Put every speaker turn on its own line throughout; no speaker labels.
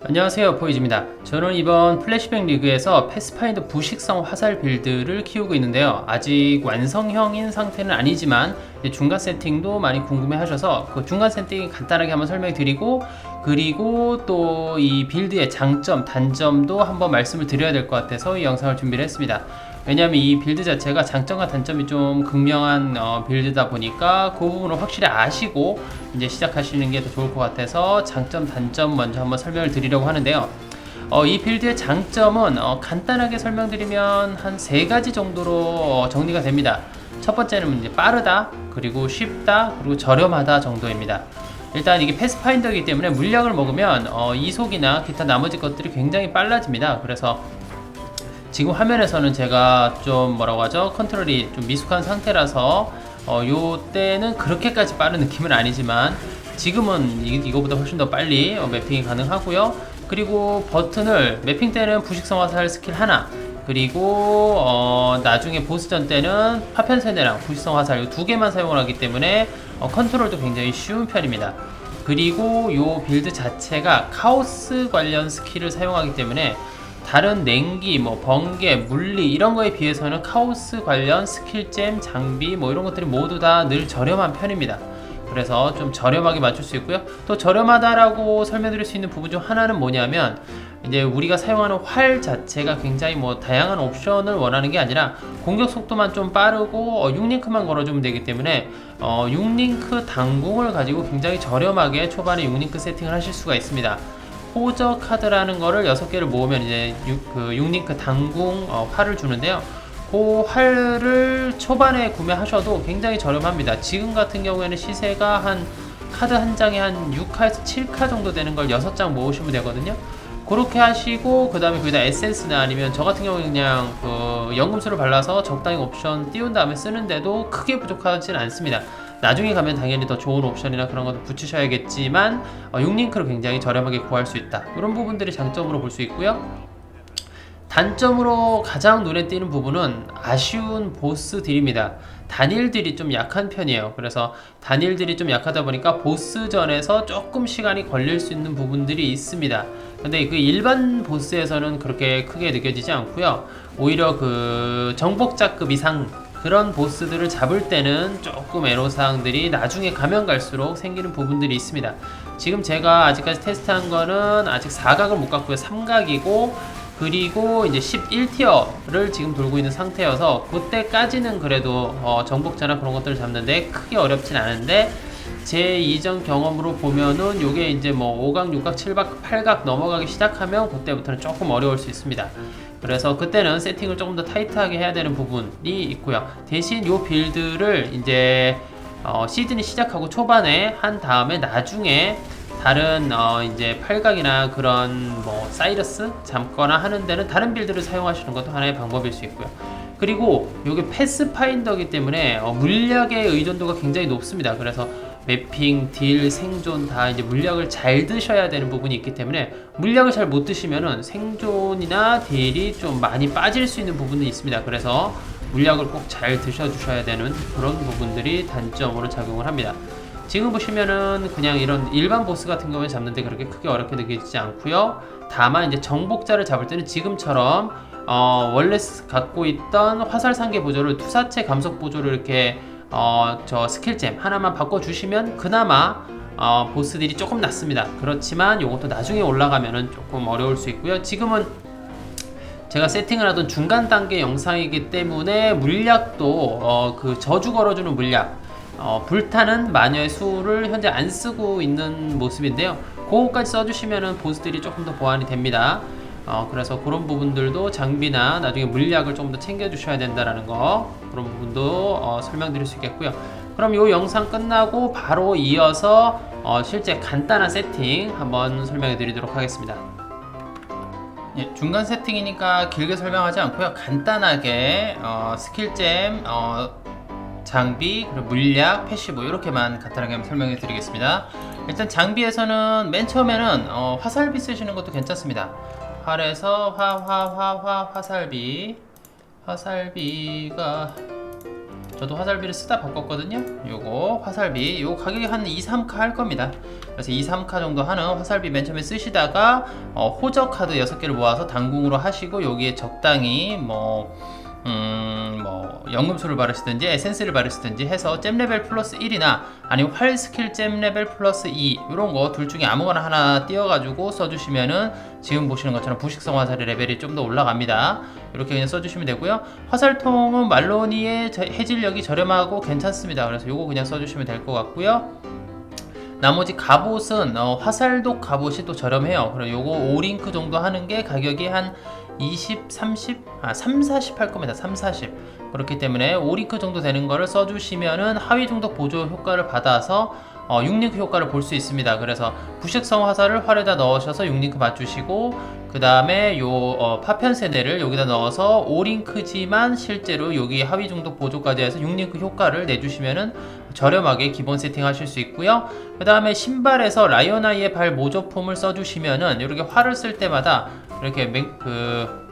안녕하세요 포이즈입니다. 저는 이번 플래시백 리그에서 패스파인더 부식성 화살 빌드를 키우고 있는데요. 아직 완성형인 상태는 아니지만 중간 세팅도 많이 궁금해 하셔서 그 중간 세팅 간단하게 한번 설명해 드리고 그리고 또 이 빌드의 장점 단점도 한번 말씀을 드려야 될 것 같아서 이 영상을 준비를 했습니다 왜냐하면 이 빌드 자체가 장점과 단점이 좀 극명한 어, 빌드다 보니까 그 부분을 확실히 아시고 이제 시작하시는 게 더 좋을 것 같아서 장점 단점 먼저 한번 설명을 드리려고 하는데요. 어, 이 빌드의 장점은 어, 간단하게 설명드리면 한 세 가지 정도로 어, 정리가 됩니다. 첫 번째는 이제 빠르다, 그리고 쉽다, 그리고 저렴하다 정도입니다. 일단 이게 패스파인더이기 때문에 물약을 먹으면 어, 이속이나 기타 나머지 것들이 굉장히 빨라집니다. 그래서 지금 화면에서는 제가 좀 뭐라고 하죠? 컨트롤이 좀 미숙한 상태라서 어, 요 때는 그렇게까지 빠른 느낌은 아니지만 지금은 이, 이거보다 훨씬 더 빨리 어, 매핑이 가능하고요. 그리고 버튼을 매핑 때는 부식성 화살 스킬 하나. 그리고 어, 나중에 보스전 때는 파편 세대랑 부식성 화살 이 두 개만 사용을 하기 때문에 어, 컨트롤도 굉장히 쉬운 편입니다. 그리고 요 빌드 자체가 카오스 관련 스킬을 사용하기 때문에 다른 냉기, 뭐 번개, 물리 이런 거에 비해서는 카오스 관련 스킬잼, 장비 뭐 이런 것들이 모두 다 늘 저렴한 편입니다. 그래서 좀 저렴하게 맞출 수 있고요. 또 저렴하다라고 설명드릴 수 있는 부분 중 하나는 뭐냐면 이제 우리가 사용하는 활 자체가 굉장히 뭐 다양한 옵션을 원하는 게 아니라 공격 속도만 좀 빠르고 어, 6링크만 걸어주면 되기 때문에 어, 6링크 당궁을 가지고 굉장히 저렴하게 초반에 6링크 세팅을 하실 수가 있습니다. 호저 카드라는 거를 6개를 모으면 이제 6, 그 6링크 당궁 어, 활을 주는데요. 그 활을 초반에 구매하셔도 굉장히 저렴합니다. 지금 같은 경우에는 시세가 한 카드 한 장에 한 6카에서 7카 정도 되는 걸 6장 모으시면 되거든요. 그렇게 하시고 그 다음에 거기다 에센스나 아니면 저 같은 경우는 그냥 그 연금술을 발라서 적당히 옵션 띄운 다음에 쓰는데도 크게 부족하진 않습니다. 나중에 가면 당연히 더 좋은 옵션이나 그런 것도 붙이셔야겠지만 어, 6링크로 굉장히 저렴하게 구할 수 있다. 이런 부분들이 장점으로 볼 수 있고요. 단점으로 가장 눈에 띄는 부분은 아쉬운 보스들입니다. 단일들이 좀 약한 편이에요. 그래서 단일들이 좀 약하다 보니까 보스전에서 조금 시간이 걸릴 수 있는 부분들이 있습니다. 근데 그 일반 보스에서는 그렇게 크게 느껴지지 않고요. 오히려 그 정복자급 이상 그런 보스들을 잡을 때는 조금 애로사항들이 나중에 가면 갈수록 생기는 부분들이 있습니다. 지금 제가 아직까지 테스트한 거는 아직 4각을 못 갔고요. 3각이고 그리고 이제 11티어를 지금 돌고 있는 상태여서 그때까지는 그래도 어, 정복자나 그런 것들을 잡는데 크게 어렵진 않은데 제 이전 경험으로 보면은 요게 이제 뭐 5각, 6각, 7각, 8각 넘어가기 시작하면 그때부터는 조금 어려울 수 있습니다. 그래서 그때는 세팅을 조금 더 타이트하게 해야 되는 부분이 있고요. 대신 요 빌드를 이제 어, 시즌이 시작하고 초반에 한 다음에 나중에 다른 어, 이제 팔각이나 그런 뭐 사이러스 잡거나 하는 데는 다른 빌드를 사용하시는 것도 하나의 방법일 수 있고요. 그리고 이게 패스파인더기 때문에 어, 물약의 의존도가 굉장히 높습니다. 그래서 매핑, 딜, 생존 다 이제 물약을 잘 드셔야 되는 부분이 있기 때문에 물약을 잘 못 드시면은 생존이나 딜이 좀 많이 빠질 수 있는 부분이 있습니다. 그래서 물약을 꼭 잘 드셔 주셔야 되는 그런 부분들이 단점으로 작용을 합니다. 지금 보시면은 그냥 이런 일반 보스 같은 경우에 잡는데 그렇게 크게 어렵게 느껴지지 않고요. 다만 이제 정복자를 잡을 때는 지금처럼 어, 원래 갖고 있던 화살 상계 보조를 투사체 감속 보조를 이렇게 어, 저 스킬잼 하나만 바꿔주시면 그나마 어, 보스들이 조금 낫습니다. 그렇지만 이것도 나중에 올라가면은 조금 어려울 수 있고요. 지금은 제가 세팅을 하던 중간 단계 영상이기 때문에 물약도 어, 그 저주 걸어주는 물약 어, 불타는 마녀의 수를 현재 안 쓰고 있는 모습인데요. 그거까지 써주시면은 보스들이 조금 더 보완이 됩니다. 어, 그래서 그런 부분들도 장비나 나중에 물약을 조금 더 챙겨 주셔야 된다라는 거 그런 부분도 어, 설명드릴 수 있겠고요. 그럼 이 영상 끝나고 바로 이어서 어, 실제 간단한 세팅 한번 설명해 드리도록 하겠습니다. 예, 중간 세팅이니까 길게 설명하지 않고요. 간단하게 어, 스킬잼, 어, 장비, 그리고 물약, 패시브 이렇게만 간단하게 설명해 드리겠습니다. 일단 장비에서는 맨 처음에는 어, 화살비 쓰시는 것도 괜찮습니다. 활에서 화, 화, 화, 화, 화살비. 화살비가 저도 화살비를 쓰다 바꿨거든요. 요거 화살비 요 가격이 한 2, 3카 할 겁니다. 그래서 2, 3카 정도 하는 화살비 맨 처음에 쓰시다가 어, 호적 카드 6개를 모아서 단궁으로 하시고 여기에 적당히 뭐 음, 뭐 연금술을 바르시든지 에센스를 바르시든지 해서 잼 레벨 플러스 1이나 아니면 활 스킬 잼 레벨 플러스 2 이런 거 둘 중에 아무거나 하나 띄워가지고 써주시면은 지금 보시는 것처럼 부식성 화살의 레벨이 좀 더 올라갑니다. 이렇게 그냥 써주시면 되고요. 화살통은 말로니의 저- 해질력이 저렴하고 괜찮습니다. 그래서 요거 그냥 써주시면 될 것 같고요. 나머지 갑옷은 어, 화살독 갑옷이 또 저렴해요. 그럼 요거 5링크 정도 하는 게 가격이 한 20, 30, 아 3, 40 할 겁니다. 3, 40. 그렇기 때문에 5링크 정도 되는 거를 써주시면은 하위 중독 보조 효과를 받아서 어, 6링크 효과를 볼 수 있습니다. 그래서 부식성 화살을 활에다 넣으셔서 6링크 맞추시고 그 다음에 요 어, 파편 세네를 여기다 넣어서 5링크지만 실제로 여기 하위 중독 보조까지 해서 6링크 효과를 내주시면은 저렴하게 기본 세팅하실 수 있고요. 그 다음에 신발에서 라이언아이의 발 모조품을 써주시면은 이렇게 활을 쓸 때마다 이렇게 맹, 그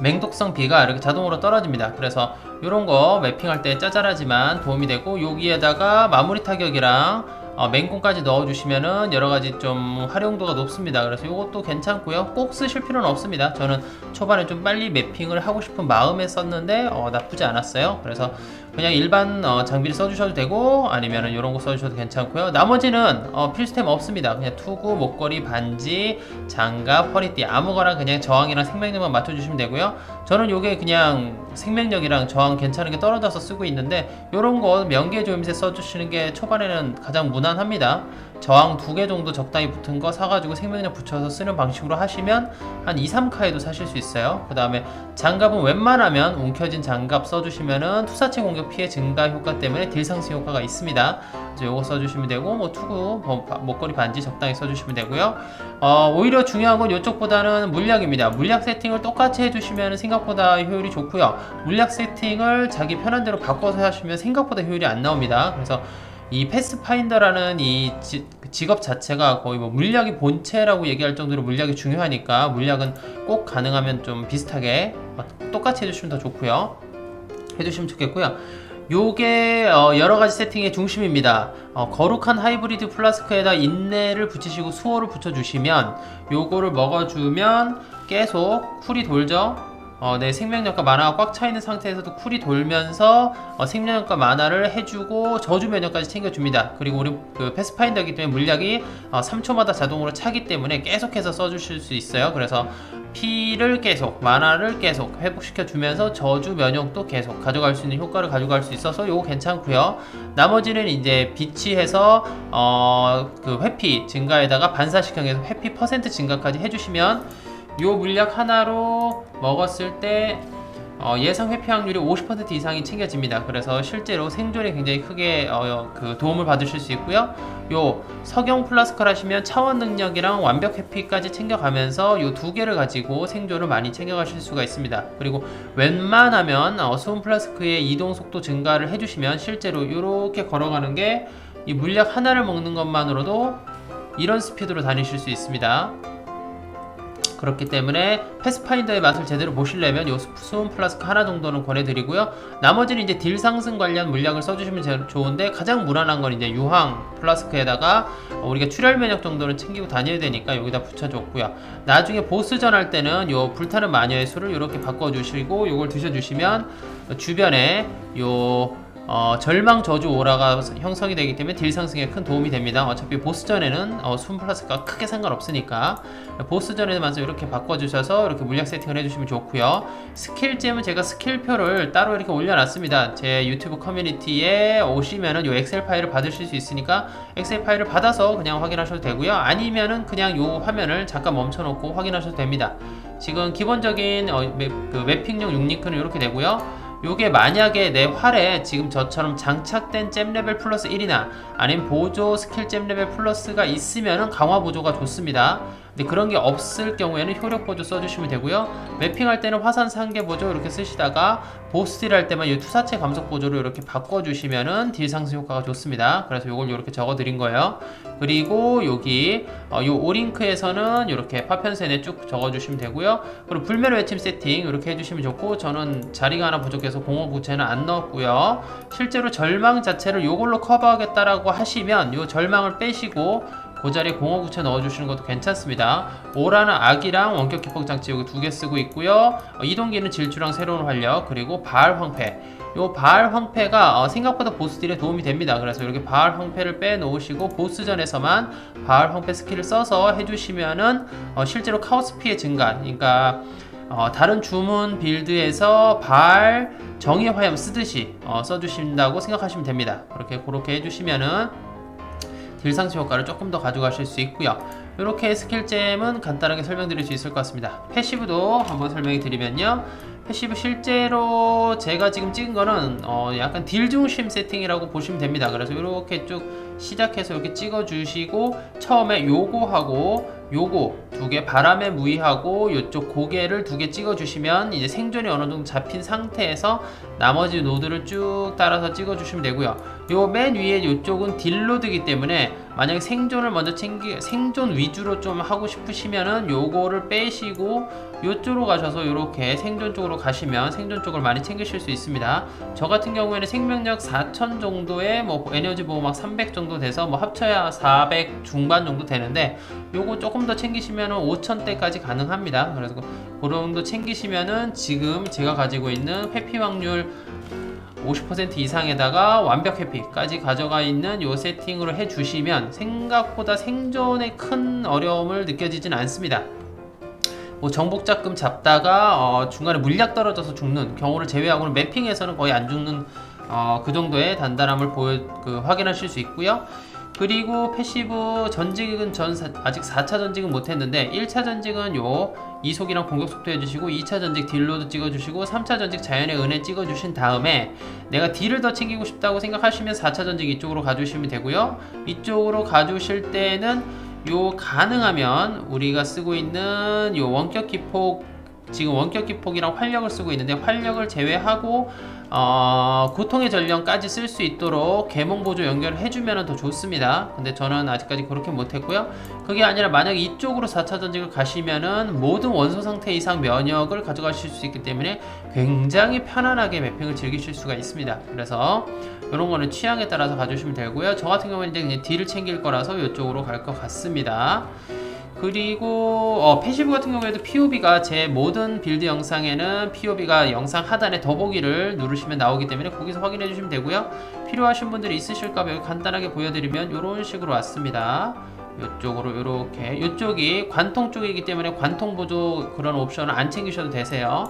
맹독성 비가 이렇게 자동으로 떨어집니다. 그래서 이런 거 매핑할 때 짜잘하지만 도움이 되고 여기에다가 마무리 타격이랑 어, 맹공까지 넣어주시면은 여러 가지 좀 활용도가 높습니다. 그래서 이것도 괜찮고요. 꼭 쓰실 필요는 없습니다. 저는 초반에 좀 빨리 매핑을 하고 싶은 마음에 썼는데 어, 나쁘지 않았어요. 그래서 그냥 일반 어, 장비를 써주셔도 되고 아니면은 이런 거 써주셔도 괜찮고요. 나머지는 어, 필수템 없습니다. 그냥 투구, 목걸이, 반지, 장갑, 허리띠 아무거나 그냥 저항이랑 생명력만 맞춰주시면 되고요. 저는 요게 그냥 생명력이랑 저항 괜찮은 게 떨어져서 쓰고 있는데 요런 거 명계 조임새 써주시는 게 초반에는 가장 무난합니다. 저항 두 개 정도 적당히 붙은 거 사가지고 생명력 붙여서 쓰는 방식으로 하시면 한 2, 3카에도 사실 수 있어요. 그 다음에 장갑은 웬만하면 움켜진 장갑 써주시면은 투사체 공격 피해 증가 효과 때문에 딜 상승 효과가 있습니다. 그래서 요거 써주시면 되고 뭐 투구, 뭐 바- 목걸이 반지 적당히 써주시면 되고요. 어, 오히려 중요한 건 이쪽보다는 물약입니다. 물약 세팅을 똑같이 해주시면 생각보다 효율이 좋고요. 물약 세팅을 자기 편한 대로 바꿔서 하시면 생각보다 효율이 안 나옵니다. 그래서 이 패스파인더라는 이 지, 그 직업 자체가 거의 뭐 물약이 본체라고 얘기할 정도로 물약이 중요하니까 물약은 꼭 가능하면 좀 비슷하게 어, 똑같이 해주시면 더 좋고요. 해주시면 좋겠고요. 요게 어, 여러 가지 세팅의 중심입니다. 어, 거룩한 하이브리드 플라스크에다 인내를 붙이시고 수호를 붙여주시면 요거를 먹어주면 계속 쿨이 돌죠. 어, 내 생명력과 만화가 꽉 차 있는 상태에서도 쿨이 돌면서 어, 생명력과 만화를 해주고 저주 면역까지 챙겨줍니다. 그리고 우리 그 패스파인더이기 때문에 물약이 어, 3초마다 자동으로 차기 때문에 계속해서 써주실 수 있어요. 그래서 피를 계속 만화를 계속 회복시켜 주면서 저주 면역도 계속 가져갈 수 있는 효과를 가져갈 수 있어서 요거 괜찮고요. 나머지는 이제 비치해서 어 그 회피 증가에다가 반사식형에서 회피 퍼센트 증가까지 해주시면 요 물약 하나로 먹었을 때 어, 예상 회피 확률이 50% 이상이 챙겨집니다. 그래서 실제로 생존에 굉장히 크게 어, 그 도움을 받으실 수 있고요. 요 석영 플라스크를 하시면 차원 능력이랑 완벽 회피까지 챙겨가면서 요 두 개를 가지고 생존을 많이 챙겨가실 수가 있습니다. 그리고 웬만하면 어, 수은 플라스크의 이동 속도 증가를 해주시면 실제로 이렇게 걸어가는 게 이 물약 하나를 먹는 것만으로도 이런 스피드로 다니실 수 있습니다. 그렇기 때문에 패스파인더의 맛을 제대로 보시려면 요 수은 플라스크 하나 정도는 권해드리고요. 나머지는 이제 딜 상승 관련 물약을 써주시면 제일 좋은데 가장 무난한 건 이제 유황 플라스크에다가 우리가 출혈 면역 정도는 챙기고 다녀야 되니까 여기다 붙여줬고요. 나중에 보스전 할 때는 요 불타는 마녀의 수를 이렇게 바꿔주시고 요걸 드셔주시면 주변에 요 어, 절망 저주 오라가 형성이 되기 때문에 딜 상승에 큰 도움이 됩니다. 어차피 보스전에는 어, 순 플러스가 크게 상관없으니까 보스전에만 이렇게 바꿔주셔서 이렇게 물약 세팅을 해주시면 좋고요. 스킬잼은 제가 스킬표를 따로 이렇게 올려놨습니다. 제 유튜브 커뮤니티에 오시면은 요 엑셀 파일을 받으실 수 있으니까 엑셀 파일을 받아서 그냥 확인하셔도 되고요. 아니면은 그냥 요 화면을 잠깐 멈춰놓고 확인하셔도 됩니다. 지금 기본적인 어, 맵, 그 맵핑용 6링크는 이렇게 되고요. 요게 만약에 내 활에 지금 저처럼 장착된 잼 레벨 플러스 1이나 아니면 보조 스킬 잼 레벨 플러스가 있으면은 강화 보조가 좋습니다. 근데 그런 게 없을 경우에는 효력 보조 써주시면 되고요. 매핑할 때는 화산 상계 보조 이렇게 쓰시다가 보스 딜 할 때만 이 투사체 감속 보조로 이렇게 바꿔주시면은 딜 상승 효과가 좋습니다. 그래서 이걸 이렇게 적어드린 거예요. 그리고 여기 어, 요 오링크에서는 이렇게 파편센에 쭉 적어주시면 되고요. 그리고 불멸 외침 세팅 이렇게 해주시면 좋고 저는 자리가 하나 부족해서 공허 구체는 안 넣었고요. 실제로 절망 자체를 요걸로 커버하겠다라고 하시면 요 절망을 빼시고 그 자리에 공허 구체 넣어주시는 것도 괜찮습니다. 오라는 악이랑 원격 기폭 장치 여기 두 개 쓰고 있고요. 어, 이동기는 질주랑 새로운 활력 그리고 바알 황폐. 요 바알 황폐가 어, 생각보다 보스딜에 도움이 됩니다. 그래서 이렇게 바알 황폐를 빼놓으시고 보스전에서만 바알 황폐 스킬을 써서 해주시면은 어, 실제로 카오스 피해 증가. 그러니까 어, 다른 주문 빌드에서 발 정의 화염 쓰듯이 어, 써주신다고 생각하시면 됩니다. 그렇게 그렇게 해주시면은 딜상시 효과를 조금 더 가져가실 수 있고요. 이렇게 스킬잼은 간단하게 설명드릴 수 있을 것 같습니다. 패시브도 한번 설명해 드리면요. 패시브 실제로 제가 지금 찍은 거는 어 약간 딜 중심 세팅이라고 보시면 됩니다. 그래서 이렇게 쭉 시작해서 이렇게 찍어 주시고 처음에 요거하고 요거 두 개 바람에 무의하고 요쪽 고개를 두 개 찍어 주시면 이제 생존이 어느 정도 잡힌 상태에서 나머지 노드를 쭉 따라서 찍어 주시면 되고요. 요 맨 위에 요쪽은 딜로드이기 때문에 만약에 생존을 먼저 챙기 생존 위주로 좀 하고 싶으시면은 요거를 빼시고 요쪽으로 가셔서 이렇게 생존 쪽으로 가시면 생존 쪽을 많이 챙기실 수 있습니다. 저 같은 경우에는 생명력 4,000 정도에 뭐 에너지 보호막 300 정도 돼서 뭐 합쳐야 400 중반 정도 되는데 요거 조금 더 챙기시면은 5,000대까지 가능합니다. 그래서 그 정도 챙기시면은 지금 제가 가지고 있는 회피 확률 50% 이상에다가 완벽 회피까지 가져가 있는 요 세팅으로 해주시면 생각보다 생존에 큰 어려움을 느껴지진 않습니다. 뭐 정복자금 잡다가 어, 중간에 물약 떨어져서 죽는 경우를 제외하고는 매핑에서는 거의 안 죽는 어, 그 정도의 단단함을 보여 그, 확인하실 수 있고요. 그리고 패시브 전직은 전 사- 아직 4차 전직은 못했는데 1차 전직은 요 이속이랑 공격 속도 해주시고 2차 전직 딜로드 찍어주시고 3차 전직 자연의 은혜 찍어주신 다음에 내가 딜을 더 챙기고 싶다고 생각하시면 4차 전직 이쪽으로 가주시면 되고요. 이쪽으로 가주실 때는 요 가능하면 우리가 쓰고 있는 요 원격 기폭 지금 원격 기폭이랑 활력을 쓰고 있는데 활력을 제외하고 어, 고통의 전령까지 쓸 수 있도록 계몽 보조 연결을 해주면 더 좋습니다. 근데 저는 아직까지 그렇게 못했고요. 그게 아니라 만약 이쪽으로 4차 전직을 가시면은 모든 원소 상태 이상 면역을 가져가실 수 있기 때문에 굉장히 편안하게 매핑을 즐기실 수가 있습니다. 그래서 이런 거는 취향에 따라서 가주시면 되고요. 저 같은 경우는 이제 딜을 챙길 거라서 이쪽으로 갈 것 같습니다. 그리고 어, 패시브 같은 경우에도 POB가 제 모든 빌드 영상에는 POB가 영상 하단에 더보기를 누르시면 나오기 때문에 거기서 확인해 주시면 되고요. 필요하신 분들이 있으실까 봐 간단하게 보여드리면 이런 식으로 왔습니다. 이쪽으로 이렇게 이쪽이 관통 쪽이기 때문에 관통 보조 그런 옵션을 안 챙기셔도 되세요.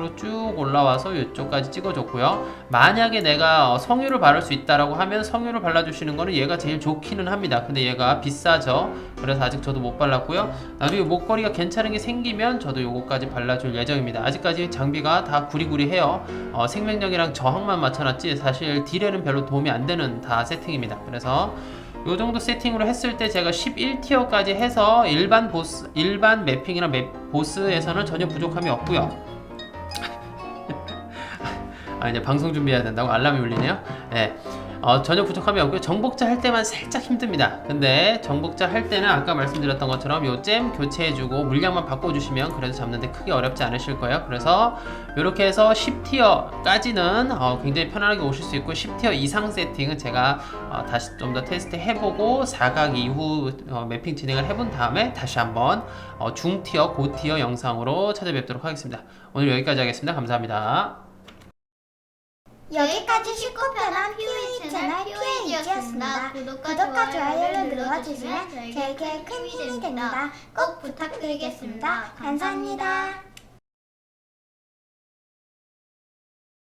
그리고 쭉 올라와서 이쪽까지 찍어줬고요. 만약에 내가 어, 성유를 바를 수 있다라고 하면 성유를 발라주시는 거는 얘가 제일 좋기는 합니다. 근데 얘가 비싸죠. 그래서 아직 저도 못 발랐고요. 나중에 목걸이가 괜찮은 게 생기면 저도 요거까지 발라줄 예정입니다. 아직까지 장비가 다 구리구리해요. 어, 생명력이랑 저항만 맞춰놨지 사실 딜에는 별로 도움이 안 되는 다 세팅입니다. 그래서 요 정도 세팅으로 했을 때 제가 11티어까지 해서 일반 보스 일반 매핑이나 맵 보스에서는 전혀 부족함이 없고요. 아 이제 방송 준비해야 된다고 알람이 울리네요. 네. 어, 전혀 부족함이 없고요. 정복자 할 때만 살짝 힘듭니다. 근데 정복자 할 때는 아까 말씀드렸던 것처럼 요 잼 교체해주고 물량만 바꿔주시면 그래도 잡는데 크게 어렵지 않으실 거예요. 그래서 이렇게 해서 10티어까지는 어, 굉장히 편안하게 오실 수 있고 10티어 이상 세팅은 제가 어, 다시 좀 더 테스트 해보고 4각 이후 어, 매핑 진행을 해본 다음에 다시 한번 어, 중티어, 고티어 영상으로 찾아뵙도록 하겠습니다. 오늘 여기까지 하겠습니다. 감사합니다.
여기까지 쉽고 편한 POE 채널 POE였습니다. 구독과 좋아요를 눌러주시면 저에게 큰 힘이 됩니다. 꼭 부탁드리겠습니다. 감사합니다.